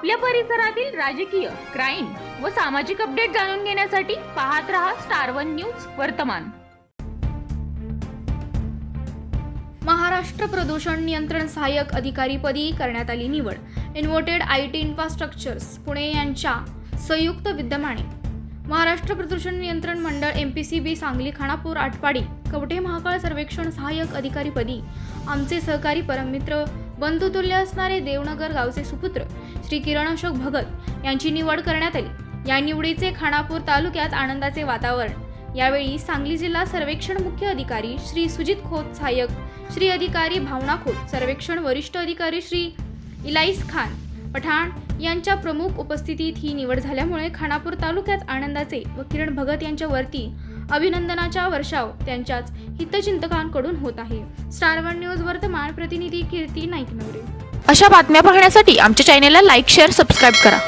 आपल्या परिसरातील राजकीय क्राईम व सामाजिक अपडेट जाणून घेण्यासाठी पाहत रहा स्टार वन न्यूज वर्तमान. महाराष्ट्र प्रदूषण नियंत्रण सहाय्यक अधिकारीपदी करण्यात आली निवड. Inverted I T infrastructures Pune यांच्या संयुक्त विद्यमाने. Maharashtra Pradushan Niyantran Mandal M P C B Sangli Khanapur Atpadi Kavathe Mahakal सर्वेक्षण सहाय्यक अधिकारीपदी आमचे सहकारी परममित्र बंधुतुल्य असणारे देवनगर गावचे सुपुत्र श्री किरण अशोक भगत यांची निवड करण्यात आली. या निवडीचे खानापूर तालुक्यात आनंदाचे वातावरण. यावेळी सांगली जिल्हा सर्वेक्षण मुख्य अधिकारी श्री सुजित खोत सहाय्यक श्री अधिकारी भावना खोत सर्वेक्षण वरिष्ठ अधिकारी श्री इलाईस खान पठाण यांच्या प्रमुख उपस्थितीत ही निवड झाल्यामुळे खानापूर तालुक्यात आनंदाचे व किरण भगत यांच्यावरती अभिनंदनाचा वर्षाव त्यांच्याच हितचिंतकांकडून होत आहे. स्टार वन न्यूज वर्तमान प्रतिनिधी कीर्ती नाईक नवरे अशा बातम्या पाहण्यासाठी आमच्या चॅनेलला लाईक शेअर सबस्क्राईब करा.